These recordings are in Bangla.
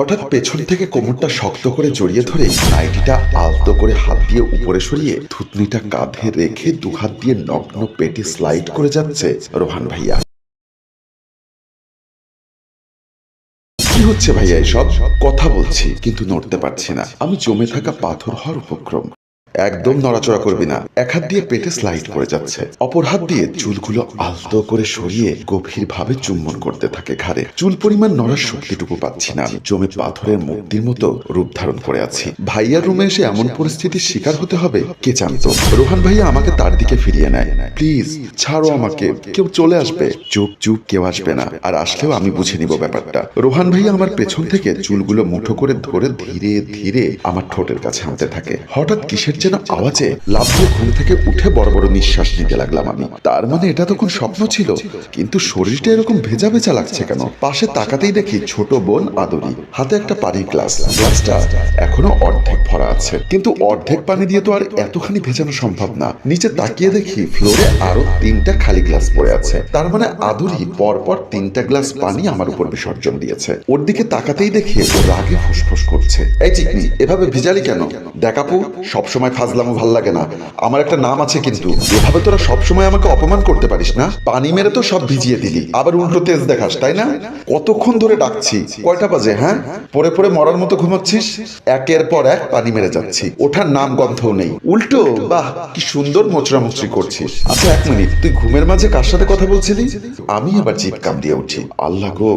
হঠাৎ পেছন থেকে কোমরটা শক্ত করে জড়িয়ে ধরে নাইটিটা আলতো করে হাত দিয়ে উপরে সরিয়ে থুতনিটা কাঁধে রেখে দুহাত দিয়ে নগ্ন পেটে স্লাইড করে যাচ্ছে রোহান ভাইয়া। কি হচ্ছে ভাইয়া এসব? কথা বলছি, কিন্তু নড়তে পারছি না। আমি জমে থাকা পাথর হওয়ার উপক্রম। একদম নড়াচড়া করবি না। এক হাত দিয়ে পেটে স্লাইড করে যাচ্ছে। অপর হাত দিয়ে চুলগুলো আলতো করে সরিয়ে গভীর ভাবে চুম্বন করতে থাকে ঘাড়ে। চুল পরিমাণ নড়ার শক্তিটুকু পাচ্ছি না। জমে পাথরের মূর্তির মতো রূপ ধারণ করে আছি। ভাইয়ার রুমে এসে এমন পরিস্থিতির শিকার হতে হবে? কে জানতো? রোহান ভাইয়া আমাকে তার দিকে ফিরিয়ে নেয়। প্লিজ, ছাড়ো আমাকে। কেউ চলে আসবে। চুপ চুপ, কেউ আসবে না। আর আসলেও আমি বুঝে নিব ব্যাপারটা। রোহান ভাইয়া আমার পেছন থেকে চুলগুলো মুঠো করে ধরে ধীরে ধীরে আমার ঠোঁটের কাছে আনতে থাকে। হঠাৎ কিসের যেন আওয়াজে লাভ দিয়ে ঘুম থেকে উঠে বড় বড় নিঃশ্বাস নিতে লাগলাম আমি। তার মানে এটা তখন স্বপ্ন ছিল, কিন্তু শরীরটা এরকম ভেজা ভেজা লাগছে কেন? পাশে তাকাতেই দেখি ছোট বোন আদরি, হাতে একটা পানির গ্লাস। গ্লাসটা এখনও অর্ধেক ভরা আছে। কিন্তু অর্ধেক পানি দিয়ে তো আর এতখানি ভেজানো সম্ভব না। নিচে তাকিয়ে দেখি ফ্লোরে আরও তিনটা খালি গ্লাস পড়ে আছে। তার মানে আদুরি পরপর তিনটা গ্লাস পানি আমার উপর বিসর্জন দিয়েছে। ওর দিকে তাকাতেই দেখি রাগে ফুসফুস করছে। এই চিকনি, এভাবে ভিজালি কেন? দেখাপু সবসময় ফাজলামো ভালো লাগে না। আমার একটা নাম আছে কিন্তু। এভাবে তোরা সবসময় আমাকে অপমান করতে পারিস না? পানি মেরে তো সব ভিজিয়ে দিলি। আবার উল্টো তেজ দেখাস, তাই না? কতক্ষণ ধরে ডাকছি? কয়টা বাজে হ্যাঁ? পরে পরে মরার মতো ঘুমাচ্ছিস? একের পর এক পানি মেরে যাচ্ছি। ওঠার নাম গন্ধও নেই। উল্টো? বাহ, কি সুন্দর মোচড়া মুচড়ি করছিস। আচ্ছা এক মিনিট। তুই ঘুমের মাঝে কার সাথে কথা বলছিলি? আমি আবার জিপ কাম দিয়ে উঠি আল্লাহ গো,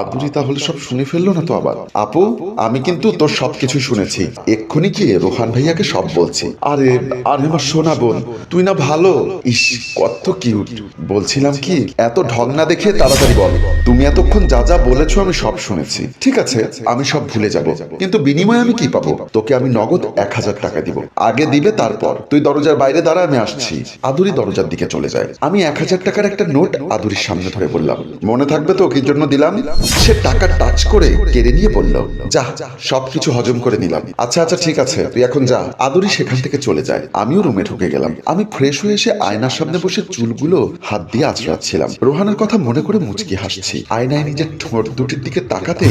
আদুরি তাহলে সব শুনে ফেলল না তো আবার? আপু, আমি কিন্তু তোর সবকিছু শুনেছি। এক্ষুনি গিয়ে রোহান ভাইয়াকে সব বলছি? আরে আরে আমার সোনা বোন, তুই না ভালো? ইস, কত কিউট বলছিলাম কি, এত ঢং না দেখে তাড়াতাড়ি বল। তুমি এতক্ষণ যা যা বলেছ আমি সব শুনেছি। ঠিক আছে, আমি সব ভুলে যাব। কিন্তু বিনিময়ে আমি কি পাবো? তোকে আমি নগদ এক হাজার টাকা দিব। আগে দিবে, তারপর। তুই দরজার বাইরে দাঁড়া, আমি আসছি। আদুরি দরজার দিকে চলে যায়। আমি এক হাজার টাকার একটা নোট আদুরির সামনে ধরে বললাম, মনে থাকবে তো কি জন্য দিলাম? সে টাকা টাচ করে কেড়ে নিয়ে বলল, যা, সবকিছু হজম করে নিলাম। আচ্ছা আচ্ছা ঠিক আছে, তুই এখন যা। আদুরি সেখান থেকে চলে যায়। আমিও রুমে ঢুকে গেলাম। আমি ফ্রেশ হয়ে এসে আয়নার সামনে বসে চুলগুলো হাত দিয়ে আঁচড়াচ্ছিলাম। রোহানের কথা মনে করে মুচকি হাসছি। আয়নায় নিজের ঠোঁট দুটির দিকে তাকাতে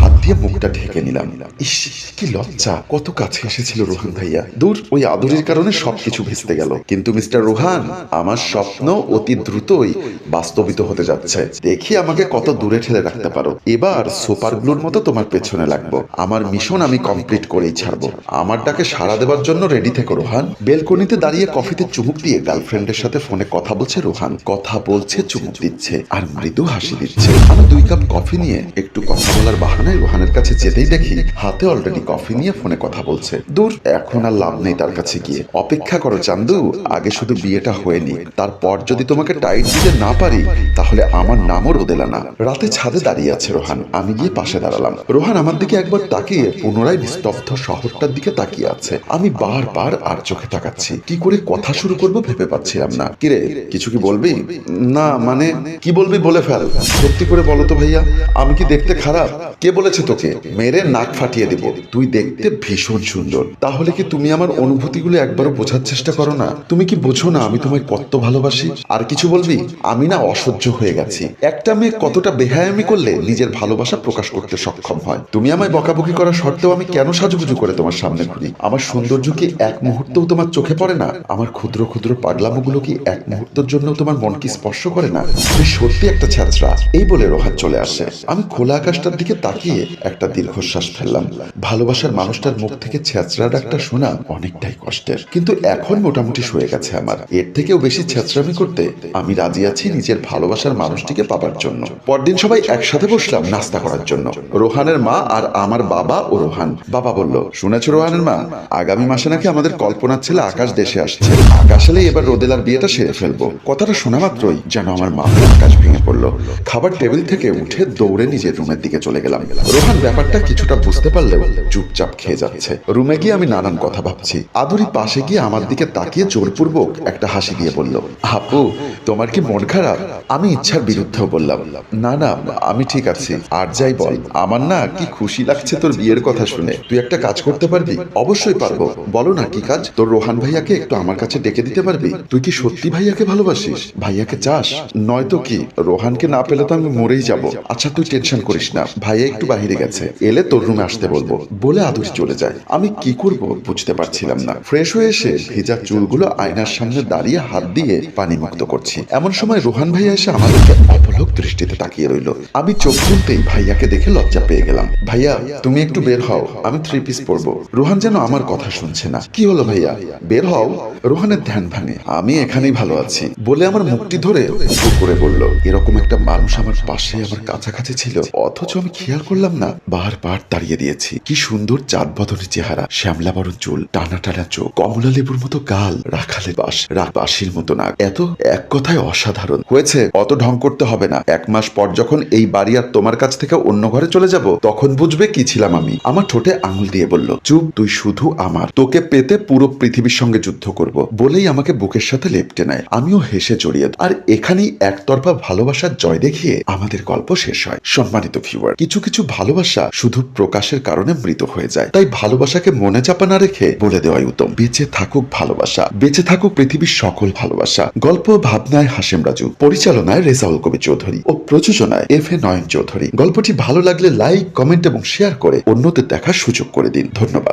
হাত দিয়ে মুখটা ঢেকে নিলাম। ইস, কি লজ্জা। কত কাছে এসেছিল রোহান ভাইয়া। দূর, ওই আদুরির কারণে সবকিছু ভেস্তে গেল। কিন্তু মিস্টার রোহান, আমার স্বপ্ন অতি দ্রুতই বাস্তবিত হতে যাচ্ছে। দেখি আমাকে কত দূরে ঠেলে রাখতে পারো। এবার সুপারগ্লুর মতো তোমার পেছনে লাগবো। আমার মিশন আমি কমপ্লিট করেই ছাড়বো। আমার ডাকে সাড়া দেওয়ার জন্য রেডি থেকো রোহান। বেলকনিতে দাঁড়িয়ে কফিতে চুমুক দিয়ে গার্লফ্রেন্ডের সাথে ফোনে কথা বলছে রোহান। কথা বলছে, চুমুক দিচ্ছে আর মৃদু হাসি দিচ্ছে। আমি দুই কাপ কফি নিয়ে একটু কথা বলার বাহানায় রোহানের কাছে যেতেই দেখি হাতে অলরেডি কফি নিয়ে ফোনে কথা বলছে। দূর, এখন আর লাভ নেই তার কাছে গিয়ে। অপেক্ষা করো চান্দু, আগে শুধু বিয়েটা হয়নি তারপর যদি তোমাকে টাইট দিতে না পারি, তাহলে আমার নামও রোদেলা না। রাতে ছাদে দাঁড়িয়ে আছে রোহান। আমি গিয়ে পাশে দাঁড়ালাম। রোহান আমার দিকে একবার তাকিয়ে পুনরায় নিস্তব্ধ শহরটার দিকে তাকিয়ে আছে। আমি বারবার আর চোখে তাকাচ্ছি। কি করে কথা শুরু করব ভেবে পাচ্ছিলাম না। কিরে, কিছু কি বলবি? না মানে কি বলবি বলে ফেল। সত্যি করে বলো তো ভাইয়া, আমি কি দেখতে খারাপ? কে বলেছে তোকে? মেরে নাক ফাটিয়ে দিব। তুই দেখতে ভীষণ সুন্দর। তাহলে কি তুমি আমার অনুভূতিগুলো একবারও বোঝার চেষ্টা করো না? তুমি কি বোঝো না আমি তোমায় কত ভালোবাসি? আর কিছু বলবি? আমি না অসহ্য হয়ে গেছি। একটা মেয়ে কতটা বেহায়ামি করলে নিজের ভালোবাসা প্রকাশ করতে সক্ষম হয়? তুমি আমায় বকাবকি করা সত্ত্বেও আমি কেন সাজুগুজু করে তোমার সামনে ঘুরি? আমার সৌন্দর্য কি এক মুহূর্তেও তোমার চোখে পড়ে না? আমার ক্ষুদ্র ক্ষুদ্র পাগলামোগুলো কি এক মুহূর্তের জন্য তোমার মন কি স্পর্শ করে না? তুমি সত্যি একটা ছাত্রা এই বলে রোহাত চলে আসে। আমি খোলা আকাশটার দিকে তাকিয়ে একটা দীর্ঘশ্বাস ফেললাম। ভালোবাসার মানুষটার মুখ থেকে ছেঁচড়া ডাকটা শোনা অনেকটাই কষ্টের। কিন্তু এখন মোটামুটি শুয়ে গেছে আমার। এর থেকেও বেশি ছেঁচড়ামি করতে আমি রাজি আছি নিজের ভালোবাসার মানুষটিকে পাবার জন্য। পরদিন সবাই একসাথে বসলাম নাস্তা করার জন্য। রোহানের মা আর আমার বাবা ও রোহান। বাবা বলল, শুনেছ রোহানের মা? আগামী মাসে নাকি আমাদের কল্পনার ছেলে আকাশ দেশে আসছে। আকাশ এলে এবার রোদেলার বিয়েটা সেরে ফেলব। কথাটা শোনা মাত্রই যেন আমার মা আকাশ ভেঙে পড়ল। খাবার টেবিল থেকে উঠে দৌড়ে নিজের রুমের দিকে চলে গেলাম। রোহান ব্যাপারটা কিছুটা বুঝতে পারলেও চুপচাপ খেয়ে যাচ্ছে। রুমে গিয়ে আমি নানান কথা ভাবছি। আদুরি পাশে গিয়ে আমার দিকে তাকিয়ে জোরপূর্বক একটা হাসি দিয়ে বলল আপু তোমার কি মন খারাপ? আমি ইচ্ছার বিরুদ্ধেও বললাম না না আমি ঠিক আছি। আর যাই বল আমার না কি খুশি লাগছে তোর বিয়ের কথা শুনে তুই একটা কাজ করতে পারবি অবশ্যই পারব বলো না কি কাজ। তোর রোহান ভাইয়াকে একটু আমার কাছে ডেকে দিতে পারবি? তুই কি সত্যি ভাইয়াকে ভালোবাসিস? ভাইয়াকে চাস? নয়তো কি? রোহানকে না পেলে তো আমি মরেই যাব। আচ্ছা তুই টেনশন করিস না। ভাইয়া একটু বাহিরে গেছে। এলে তোর রুমে আসতে বলব। বলে আদুরি চলে যায়। আমি কি করব বুঝতে পারছিলাম না। ফ্রেশ হয়ে এসে ভেজা চুলগুলো আয়নার সামনে দাঁড়িয়ে হাত দিয়ে পানি মুক্ত করছি। এমন সময় রোহান ভাইয়া এসে আমাদেরকে অপলক দৃষ্টিতে তাকিয়ে রইল। আমি চোখ খুলতেই ভাইয়াকে দেখে লজ্জা পেয়ে গেলাম। ভাইয়া, তুমি একটু বের হও। আমি থ্রি পিস পরবো। রোহান যেন আমার কথা শুনছে না। কি হলো ভাইয়া? বের হও। রোহানের ধ্যান ভাঙে। আমি এখানেই ভালো আছি। বলে আমার মুখটি ধরে করে বলল, এরকম একটা মানুষ আমার পাশে আমার কাছাকাছি ছিল। অথচ আমি খেয়াল করলাম না বার বারবার দাঁড়িয়ে দিয়েছি। কি সুন্দর চাঁদ বদনের চেহারা। শ্যামলা বরণ চুল, টানা টানা চোখ, কমলা লেবুর মতো গাল, রাখালে বাস বাসির মতো না এত এক কথায় অসাধারণ। হয়েছে, অত ঢং করতে হবে না। এক মাস পর যখন এই বাড়ি আর তোমার কাছ থেকে অন্য ঘরে চলে যাব, তখন বুঝবে কি ছিলাম আমি। আমার ঠোঁটে আঙুল দিয়ে বলল, চুপ, তুই শুধু আমার। তোকে পেতে পুরো পৃথিবীর সঙ্গে যুদ্ধ করব, বলেই আমাকে বুকের সাথে লেপটে নেয়। আমিও হেসে জড়িয়ে আর এখানেই একতরফা ভালোবাসার জয় দেখিয়ে আমাদের গল্প শেষ হয়। সম্মানিত ভিউয়ার কিছু কিছু ভালোবাসা শুধু প্রকাশের কারণে মৃত হয়ে যায়। তাই ভালোবাসাকে মনে চাপা না রেখে বলে দেওয়াই উত্তম। বেঁচে থাকুক ভালোবাসা। বেঁচে থাকুক পৃথিবীর সকল ভালোবাসা। গল্প ভাবনায় হাসিম রাজু, পরিচালনায় রেজাউল কবি চৌধুরী ও প্রযোজনায় এফ এ নয়ন চৌধুরী। গল্পটি ভালো লাগলে লাইক, কমেন্ট এবং শেয়ার করে অন্যদের দেখার সুযোগ করে দিন। ধন্যবাদ।